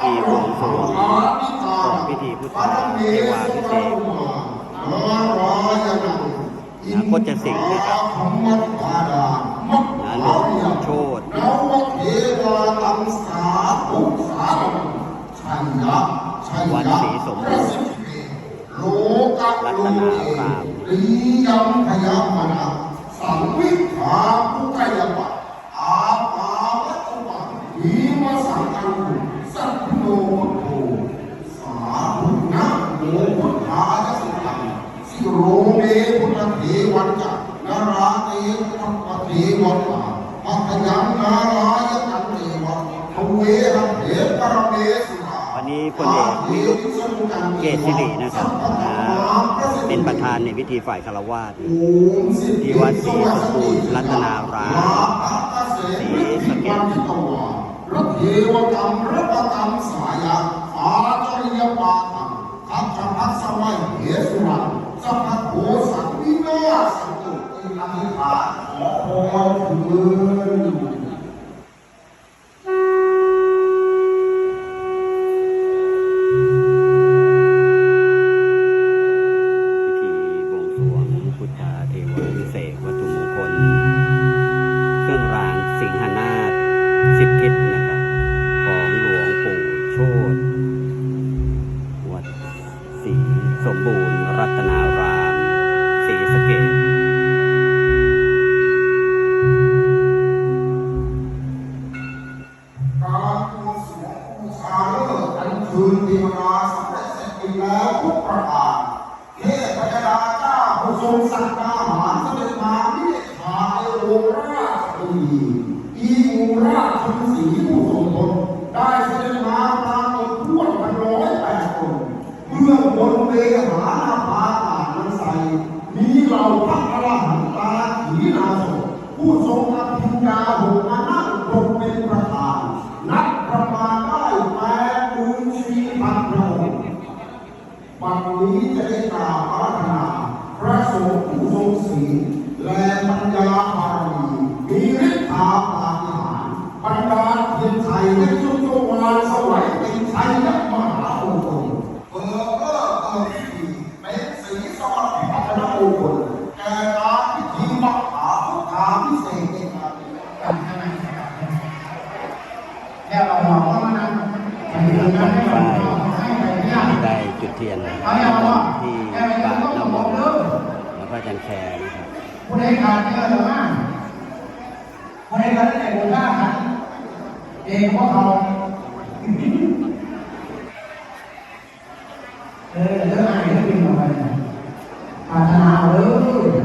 ธีบวงสรวงก่อนพิธีพุทธาเทวาพิเศษกนะก็จะสิงนะครับนะหลวงโชตวัดศรีสมบูรณ์รัตนารามลียมพยามนะสังวิภาผู้ไกยปะอาภาวัตวังหิม สังกังสัพโนโทสาธุนะโมพุทธายะสุขังสิโรเมพุทธเทวันจะนาราเตพุทธเทวันตามัคยังนารายกันเทวันทเวหังเถปรเมสุราวันนี้พลเอกวิรุเกศสิรินะครับเป็นประธานในพิธีฝ่ายคารวาสที่วัดศรีสมบูรณ์รัตนารามศรีสเก พระเทวกรรมรถกรรมสายะอาจริยปาตังขัจพัสสมัยเหสุรังสัพพะโหสังวินาสันตุอิอธิษฐาขอพรคืน ศรีสมบูรณ์ รัตนารามศีสะเกษการบวงสรวงบูชาเลิกษ์อันคืนเทวดาสำเร็จเสร็จแล้วทุกประการเทพระยดาเจ้าผู้ทรงสักดา อบนเวหานาภาตานันใสมีเหล่าพระอรหันตาขีนาศผู้ทรงอภิญญาหกมานั่งตรงเป็นประธาน นับประมาณได้แปดหมื่นสี่พันพระองค์วันนี้จะได้กราบอาราธนาพระสงฆ์ผู้ทรงศีลและปัญญาบาร ขาดเนี่ยเราว่าผู้ใดขาดไหนบุญค่าขันเองพวกเขาเออเรื่องอะไรเรื่องบินออกไรารถนาเอาเลย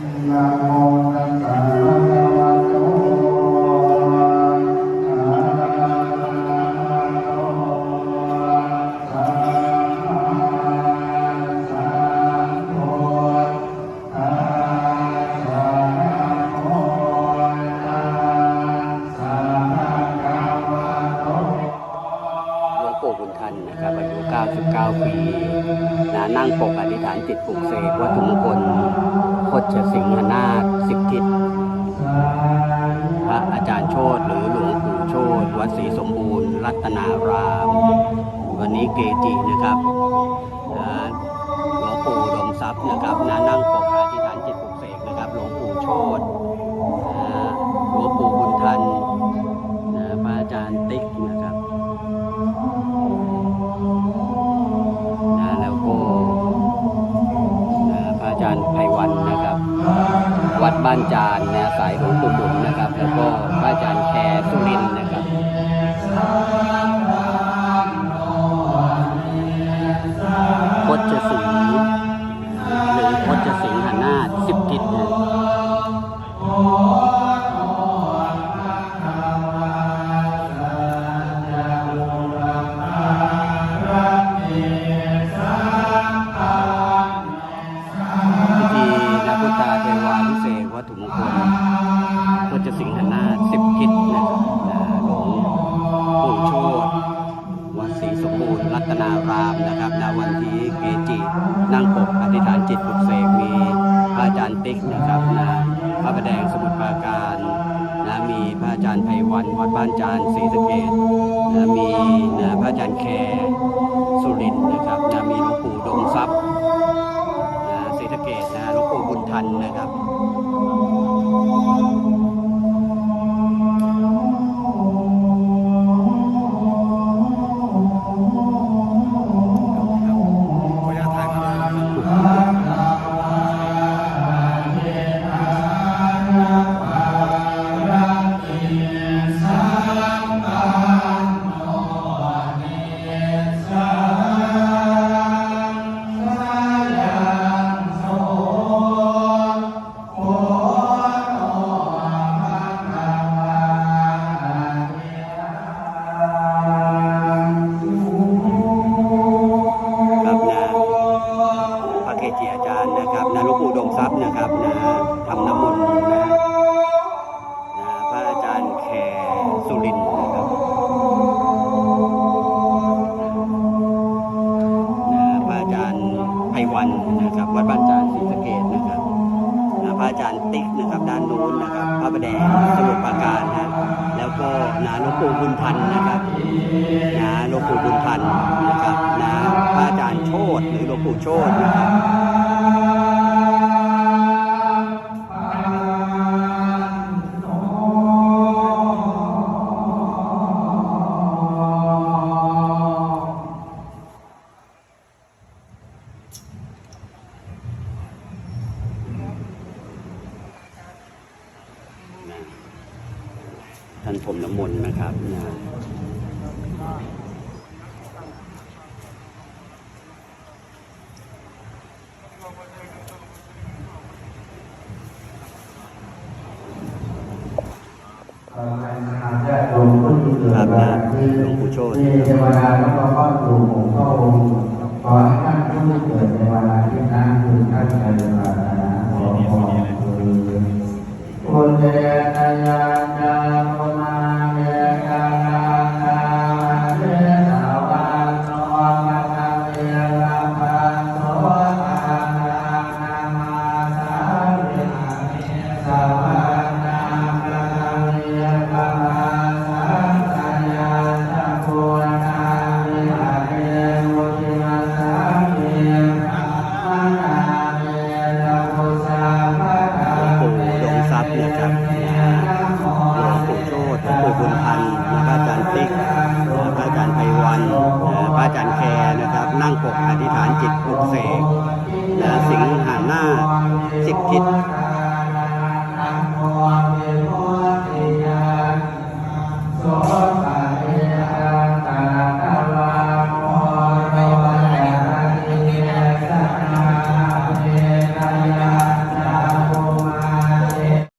น จิตปลุกเสกวัตถุมงคลโคชสิงหนาถสิบทิศพระอาจารย์โชตหรือหลวงปู่โชตวัดศรีสมบูรณ์ รัตนาราม วันนี้เกจินะครับหลวงปู่ดมทรัพย์นะครับนานั่งปก วัดบ้านจานนะสายหลวงปู่บุญนะครับ แล้วก็พระอาจารย์แคร์สุรินนะครับพจสิงหรือพจสิงหนาสิบทิศนะ นั่งปกอธิษฐานจิตปลุกเสกมีพระอาจารย์ติ๊กนะครับนะพระประแดงสมุทรปราการนะมีพระอาจารย์ไพวันวัดบ้านจานศรีสะเกดนะมีนะพระอาจารย์แคร์สุรินทร์นะครับนะมีหลวงปู่ดงทรัพย์นะศรีสะเกดนะหลวงปู่บุญทันนะครับครับ แดงสมุทรปราการนะแล้วก็นาหลวงปู่บุญพันธ์นะครับนาหลวงปู่บุญพันธ์ ท่านผมน้ำมนต์นะครับนะญาติโยมผู้ที่เกิดวันที่หลวงปู่โชติที่เทวดาแล้วก็เข้าสู่องค์พระองค์ขอให้ท่านผู้ที่เกิดในวันอาที่นั้นคือท่านใจปรารถนาขอพรคือปุญ